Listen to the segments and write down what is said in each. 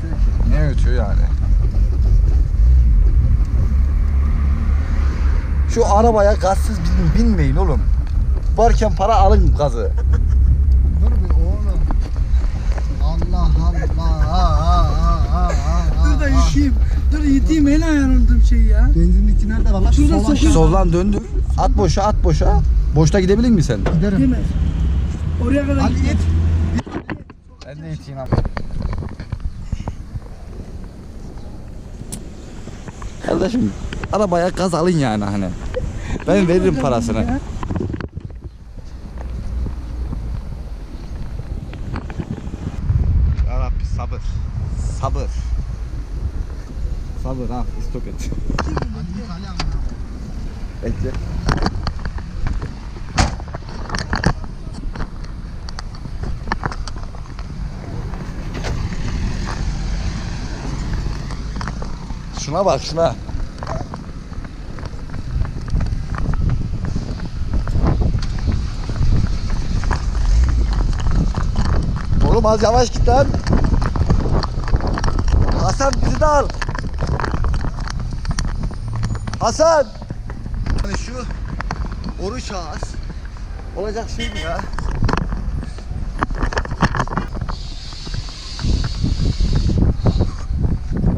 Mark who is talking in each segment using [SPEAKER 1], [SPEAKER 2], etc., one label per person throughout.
[SPEAKER 1] ötüyor ki? Ne ötüyor yani? Şu arabaya gazsız bin, binmeyin oğlum. Varken para alın gazı.
[SPEAKER 2] Dur bir oğlum. Allah Allah.
[SPEAKER 3] Dur da yıkayayım. Dur yıkayayım hele ayarladım şeyi ya.
[SPEAKER 2] Benzinlikçi nerede baba?
[SPEAKER 3] Şurada
[SPEAKER 2] Sola
[SPEAKER 1] Soldan döndür. At boşa at boşa. Boşta gidebilir misin sen?
[SPEAKER 2] Giderim.
[SPEAKER 3] Demez. Oraya kadar
[SPEAKER 2] Hadi git.
[SPEAKER 1] Ben de iteyim abi. Kardeşim arabaya gaz alın yani hani. Ben veririm parasını.
[SPEAKER 3] Ya.
[SPEAKER 1] Ya Rabbi sabır. Sabır. Sabır ha istop et. Bekle. Şuna bak şuna. Oğlum az yavaş git lan. Hasan bizi de al. Hasan. Yani şu oruç ağız olacak şey mi ya?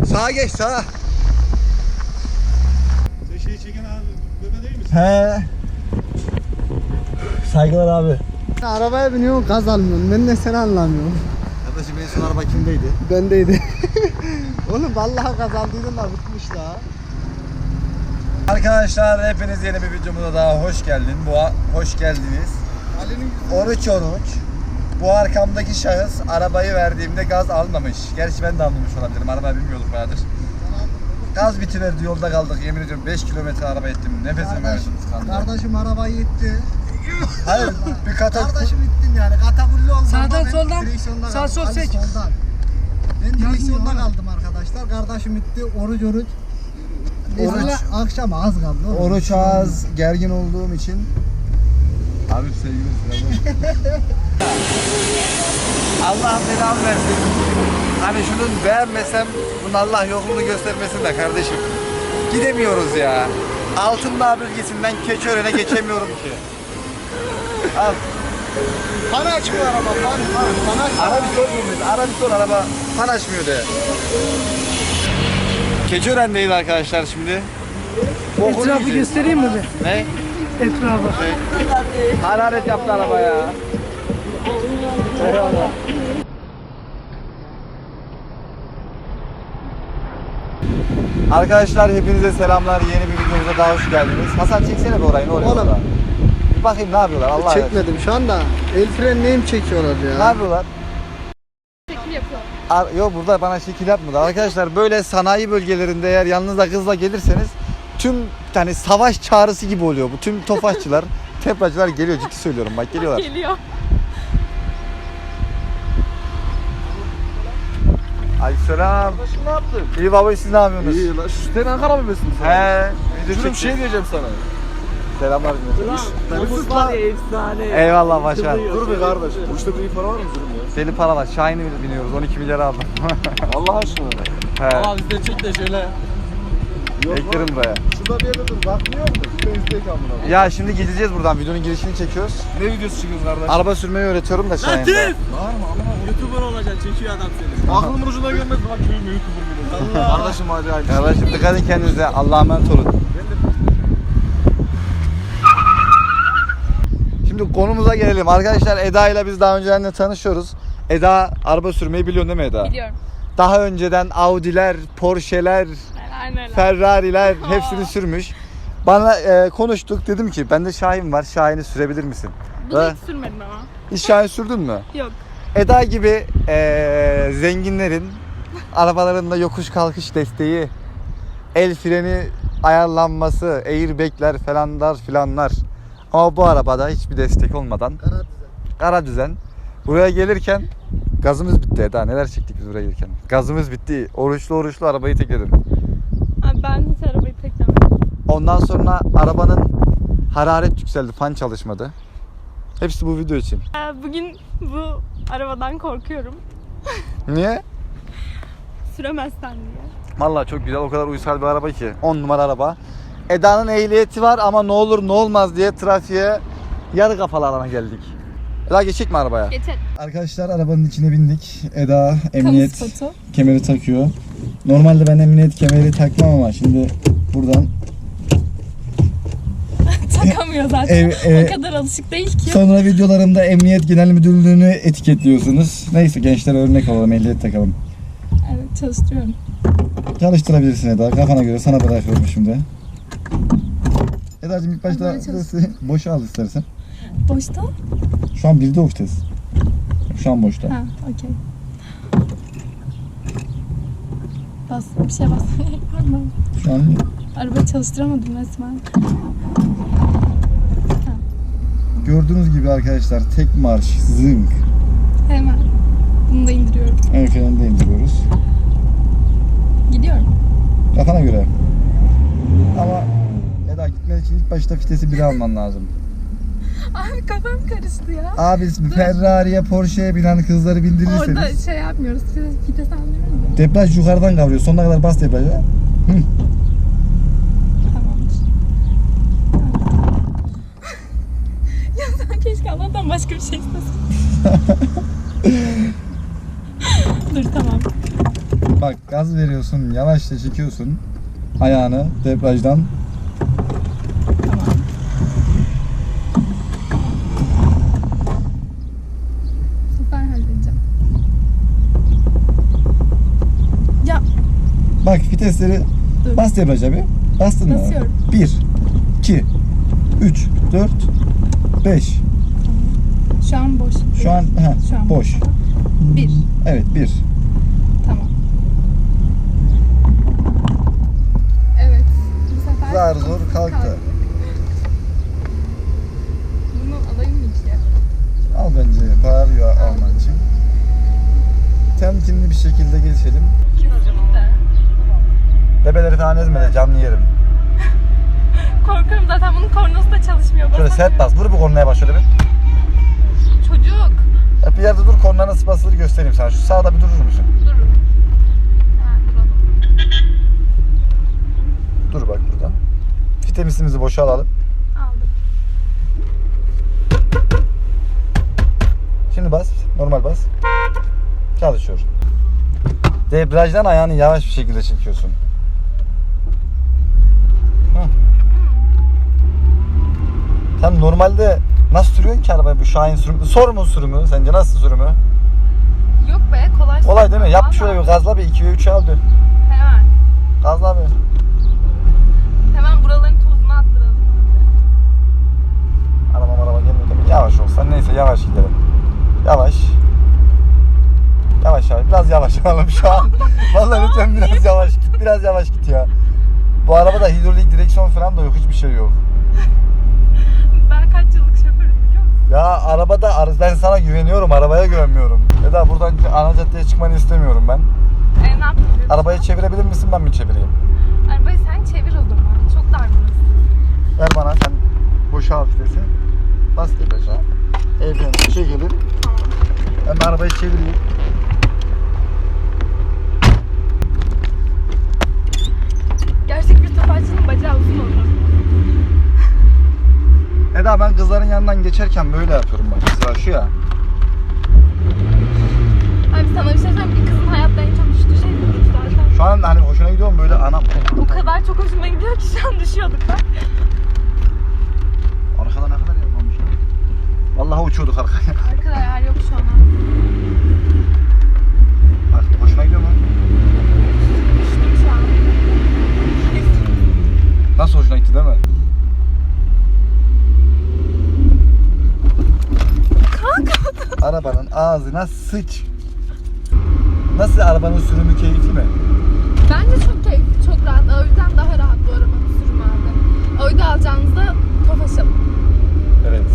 [SPEAKER 1] Sağa geç sağa.
[SPEAKER 4] Sen şeyi çeken abi bebe değil misin?
[SPEAKER 1] He. Saygılar abi.
[SPEAKER 2] Arabaya biniyorsun gaz almıyorsun. Ben de seni anlamıyorum.
[SPEAKER 1] Kardeşim en son araba kimdeydi?
[SPEAKER 2] Bendeydi. Oğlum vallahi gaz aldıydın da bitmiş la.
[SPEAKER 1] Arkadaşlar hepiniz yeni bir videomuza daha hoş geldin. Bu hoş geldiniz.
[SPEAKER 2] Ali'nin
[SPEAKER 1] Oruç oruç. Bu arkamdaki şahıs arabayı verdiğimde gaz almamış. Gerçi ben de almamış olabilirim. Arabayı bilmiyorduk bayağıdır. Gaz bitiverdi yolda kaldık. Yemin ediyorum 5 kilometre araba ettim. Nefesimi
[SPEAKER 2] Kardeş,
[SPEAKER 1] verdim tıkandı.
[SPEAKER 2] kardeşim arabayı itti.
[SPEAKER 1] Hayır bir kata
[SPEAKER 2] Kardeşim ittin yani. Katakulli oldum.
[SPEAKER 3] Sağdan, soldan. Sağ, sol, seç.
[SPEAKER 2] Soldan. Ben direksiyonda kaldım arkadaşlar. Kardeşim itti. Oruç oruç.
[SPEAKER 1] Oruç.
[SPEAKER 2] akşam az kaldı.
[SPEAKER 1] Oruç az, gergin olduğum için Abi sevgili Allah belamı versin. Hani şunu beğenmesem bunun Allah yokluğunu göstermesin de kardeşim. Gidemiyoruz ya. Altındağ bölgesinden Keçiören'e geçemiyorum ki. Al.
[SPEAKER 2] Bana açmıyor araba. Bana, bana, bana açmıyor.
[SPEAKER 1] Ara bir sor bunu. Ara bir sor araba fan açmıyor de. Keçiören'deyiz arkadaşlar şimdi. Bokunu
[SPEAKER 3] Etrafı
[SPEAKER 1] yiyeceğiz.
[SPEAKER 3] göstereyim mi bir?
[SPEAKER 1] Ne?
[SPEAKER 3] Etrafı.
[SPEAKER 1] Hararet yaptı araba ya. Arkadaşlar hepinize selamlar. Yeni bir videomuza daha hoş geldiniz. Hasan çeksene bir orayı ne oluyor
[SPEAKER 2] Oğlum.
[SPEAKER 1] orada? Bir bakayım ne yapıyorlar Allah aşkına.
[SPEAKER 2] Çekmedim şu anda. El frenini mi çekiyorlar ya?
[SPEAKER 1] Ne yapıyorlar?
[SPEAKER 5] Şekil yapıyor.
[SPEAKER 1] Ar- Yok burada bana şekil yapmadı. Arkadaşlar böyle sanayi bölgelerinde eğer yanınızda kızla gelirseniz tüm yani savaş çağrısı gibi oluyor bu. Tüm tofaşçılar, tepracılar geliyor ciddi söylüyorum bak geliyorlar.
[SPEAKER 5] Geliyor.
[SPEAKER 1] Aleykümselam.
[SPEAKER 4] Arkadaşım ne yaptın?
[SPEAKER 1] İyi baba siz ne yapıyorsunuz?
[SPEAKER 4] İyi lan. Şu sen Ankara bebesin sen.
[SPEAKER 1] He, video
[SPEAKER 4] Şunu bir şey diyeceğim sana.
[SPEAKER 1] Selamlar dinleyiciler.
[SPEAKER 4] Hırsız lan.
[SPEAKER 1] Eyvallah başkan.
[SPEAKER 4] Dur be kardeş. Bu işte bir iyi para var mı durum ya?
[SPEAKER 1] Deli para var. Şahin'i biniyoruz. 12 milyar aldım.
[SPEAKER 4] Allah aşkına.
[SPEAKER 1] He.
[SPEAKER 4] Ama bizden çek de şöyle. Yok
[SPEAKER 1] Beklerim
[SPEAKER 4] lan.
[SPEAKER 1] buraya.
[SPEAKER 4] Şurada bir yerde dur. Bakmıyor musun? Şurada izleyek amına.
[SPEAKER 1] Ya şimdi gideceğiz buradan. Videonun girişini çekiyoruz.
[SPEAKER 4] Ne videosu çıkıyorsun kardeş?
[SPEAKER 1] Araba sürmeyi öğretiyorum da Şahin'de.
[SPEAKER 4] Bağırma amına.
[SPEAKER 6] YouTuber olacaksın çekiyor adam seni.
[SPEAKER 4] Aklımın ucuna gelmez. Bak köyüm YouTuber gibi. Kardeşim hadi hadi.
[SPEAKER 1] Kardeşim dikkat edin kendinize. Allah'a emanet olun. Şimdi konumuza gelelim. Arkadaşlar Eda ile biz daha önceden de tanışıyoruz. Eda araba sürmeyi biliyorsun değil mi Eda?
[SPEAKER 5] Biliyorum.
[SPEAKER 1] Daha önceden Audi'ler, Porsche'ler, Ferrari'ler hepsini sürmüş. Bana e, konuştuk dedim ki bende Şahin var. Şahin'i sürebilir misin?
[SPEAKER 5] Bunu
[SPEAKER 1] Ha?
[SPEAKER 5] hiç sürmedim ama.
[SPEAKER 1] Hiç Şahin sürdün mü?
[SPEAKER 5] Yok.
[SPEAKER 1] Eda gibi e, zenginlerin arabalarında yokuş kalkış desteği, el freni ayarlanması, airbagler falanlar filanlar. Ama bu arabada hiçbir destek olmadan
[SPEAKER 2] Kara düzen.
[SPEAKER 1] kara düzen. Buraya gelirken gazımız bitti Eda. Neler çektik biz buraya gelirken. Gazımız bitti. Oruçlu oruçlu arabayı tekledim.
[SPEAKER 5] Ben hiç arabayı teklemedim.
[SPEAKER 1] Ondan sonra arabanın hararet yükseldi. Fan çalışmadı. Hepsi bu video için.
[SPEAKER 5] Ee, Bugün bu arabadan korkuyorum.
[SPEAKER 1] Niye?
[SPEAKER 5] süremezsen diye.
[SPEAKER 1] Vallahi çok güzel o kadar uysal bir araba ki. 10 numara araba. Eda'nın ehliyeti var ama ne olur ne olmaz diye trafiğe yarı kapalı alana geldik. Eda geçecek mi arabaya?
[SPEAKER 5] Geçelim.
[SPEAKER 1] Arkadaşlar arabanın içine bindik. Eda emniyet
[SPEAKER 5] spotu.
[SPEAKER 1] kemeri takıyor. Normalde ben emniyet kemeri takmam ama şimdi buradan
[SPEAKER 5] Takamıyor zaten.
[SPEAKER 1] ev, ev-
[SPEAKER 5] O kadar alışık değil ki.
[SPEAKER 1] sonra videolarımda Emniyet Genel Müdürlüğü'nü etiketliyorsunuz. Neyse gençlere örnek olalım, ehliyet takalım.
[SPEAKER 5] Evet çalıştırıyorum.
[SPEAKER 1] Çalıştırabilirsin Eda. Kafana göre sana bırakıyorum şimdi. Eda'cığım ilk başta
[SPEAKER 5] Böyle çalış-
[SPEAKER 1] burası boşa al istersen.
[SPEAKER 5] Boşta?
[SPEAKER 1] Şu an birde o vites. Şu an boşta.
[SPEAKER 5] Ha okey. Bas bir şey bas. Pardon.
[SPEAKER 1] Şu an
[SPEAKER 5] Arabayı çalıştıramadım resmen.
[SPEAKER 1] gördüğünüz gibi arkadaşlar tek marş zınk.
[SPEAKER 5] Hemen. Bunu da indiriyorum.
[SPEAKER 1] Ön freni de indiriyoruz.
[SPEAKER 5] Gidiyorum.
[SPEAKER 1] Kafana göre. Ama Eda gitmen için ilk başta vitesi bire alman lazım.
[SPEAKER 5] Abi kafam karıştı ya.
[SPEAKER 1] Abi Ferrari'ye Porsche'ye binen kızları
[SPEAKER 5] Orada
[SPEAKER 1] bindirirseniz
[SPEAKER 5] şey yapmıyoruz. Vites, almıyoruz ya.
[SPEAKER 1] debriyaj yukarıdan kavruyor. Sonuna kadar bas debriyaja.
[SPEAKER 5] Tamamdır. ya sen keşke Allah'tan başka bir şey istesin. Dur tamam.
[SPEAKER 1] Bak gaz veriyorsun, yavaşça çekiyorsun ayağını debriyajdan.
[SPEAKER 5] Tamam. Bu sefer halledeceğim. Ya
[SPEAKER 1] Bak vitesleri
[SPEAKER 5] Dur.
[SPEAKER 1] bas debriyaja bir. Bastın mı?
[SPEAKER 5] Basıyorum.
[SPEAKER 1] 1, 2, 3, 4, 5.
[SPEAKER 5] şu an boş.
[SPEAKER 1] Şu an, ha,
[SPEAKER 5] Şu an
[SPEAKER 1] boş.
[SPEAKER 5] Bir.
[SPEAKER 1] Evet 1.
[SPEAKER 5] Tamam. Evet. Bu sefer
[SPEAKER 1] Zar zor kalktı.
[SPEAKER 5] Bunu alayım mı içeri?
[SPEAKER 1] Al bence bağırıyor alman için. Temkinli bir şekilde geçelim. Bebeleri falan ezme de canlı yerim.
[SPEAKER 5] Korkuyorum zaten bunun kornası da çalışmıyor.
[SPEAKER 1] Şöyle
[SPEAKER 5] Basamıyorum.
[SPEAKER 1] sert bas. Vur bir kornaya bak şöyle bir.
[SPEAKER 5] Çocuk.
[SPEAKER 1] Hep bir yerde dur korna nasıl basılır göstereyim sana. Şu sağda bir durur musun?
[SPEAKER 5] Durun. Ha, duralım.
[SPEAKER 1] Dur bak burada. Fitemisimizi boşa alalım.
[SPEAKER 5] Aldım.
[SPEAKER 1] Şimdi bas. Normal bas. Çalışıyor. Debriyajdan ayağını yavaş bir şekilde çekiyorsun. Hı. Sen normalde nasıl sürüyorsun ki arabayı bu Şahin sürümü? Sor mu sürümü? Sence nasıl sürümü?
[SPEAKER 5] Yok be kolay.
[SPEAKER 1] Kolay değil mi? Yap
[SPEAKER 5] Vallahi.
[SPEAKER 1] şöyle bir gazla bir 2 ve 3'e al bir.
[SPEAKER 5] Hemen.
[SPEAKER 1] Gazla bir.
[SPEAKER 5] Hemen buraların tozunu attıralım.
[SPEAKER 1] Araba araba gelmiyor tabii. Yavaş olsan neyse yavaş gidelim. Yavaş. Yavaş yavaş. Biraz yavaş olalım şu an. Vallahi lütfen biraz yavaş git. Biraz yavaş git ya. Bu arabada hidrolik direksiyon falan da yok. Hiçbir şey yok. Ya arabada ar- ben sana güveniyorum. Arabaya güvenmiyorum. Eda buradan ana caddeye çıkmanı istemiyorum ben.
[SPEAKER 5] E ne yapayım?
[SPEAKER 1] Arabayı çevirebilir misin ben mi çevireyim?
[SPEAKER 5] Arabayı sen çevir o zaman. Çok dar burası.
[SPEAKER 1] Ver bana sen boşa vitesi. Bas debriyaja. El freni çekelim. Ben de arabayı çevireyim.
[SPEAKER 5] Gerçek bir topaççının bacağı uzun olur.
[SPEAKER 1] Eda ben kızların yanından geçerken böyle yapıyorum bak. Mesela şu ya.
[SPEAKER 5] Abi sana bir şey söyleyeyim. Bir kızın hayatta en çok düştüğü şey budur zaten.
[SPEAKER 1] Şu an hani hoşuna gidiyor mu böyle anam?
[SPEAKER 5] O kadar çok hoşuma gidiyor ki şu an düşüyorduk bak.
[SPEAKER 1] Arkada ne kadar yer kalmış ya? Vallahi uçuyorduk arkaya.
[SPEAKER 5] Arkada yer yok şu an.
[SPEAKER 1] Bak hoşuna gidiyor mu?
[SPEAKER 5] Düştüm şu an.
[SPEAKER 1] Nasıl hoşuna gitti değil mi? Arabanın ağzına sıç. Nasıl arabanın sürümü keyifli mi?
[SPEAKER 5] Bence çok keyifli, çok rahat. O yüzden daha rahat bu arabanın sürümü abi. Yüzden alacağınızda Tofaş'ın.
[SPEAKER 1] Evet.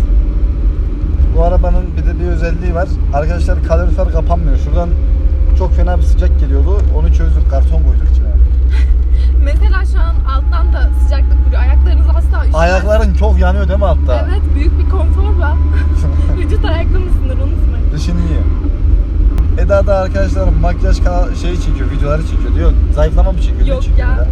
[SPEAKER 1] Bu arabanın bir de bir özelliği var. Arkadaşlar kalorifer kapanmıyor. Şuradan çok fena bir sıcak geliyordu. Onu çözdük. Karton koyduk içine.
[SPEAKER 5] Mesela şu an alttan da sıcaklık vuruyor. Ayaklarınız asla üşümez.
[SPEAKER 1] Ayakların çok yanıyor değil mi altta?
[SPEAKER 5] Evet büyük bir konforla. Vücut ayakta mısındır unutmayın.
[SPEAKER 1] Düşünmüyor. Eda da arkadaşlarım makyaj şey çekiyor, videoları çekiyor diyor. Zayıflama mı çekiyor?
[SPEAKER 5] Yok ya.
[SPEAKER 1] Çekiyor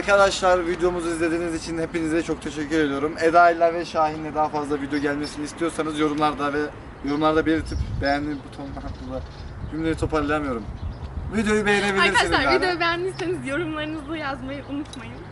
[SPEAKER 1] Arkadaşlar videomuzu izlediğiniz için hepinize çok teşekkür ediyorum. Eda ile ve Şahin'le daha fazla video gelmesini istiyorsanız yorumlarda ve yorumlarda belirtip beğenme butonuna hakkında cümleyi toparlayamıyorum. Videoyu beğenebilirsiniz.
[SPEAKER 5] Arkadaşlar videoyu beğendiyseniz yorumlarınızı yazmayı unutmayın.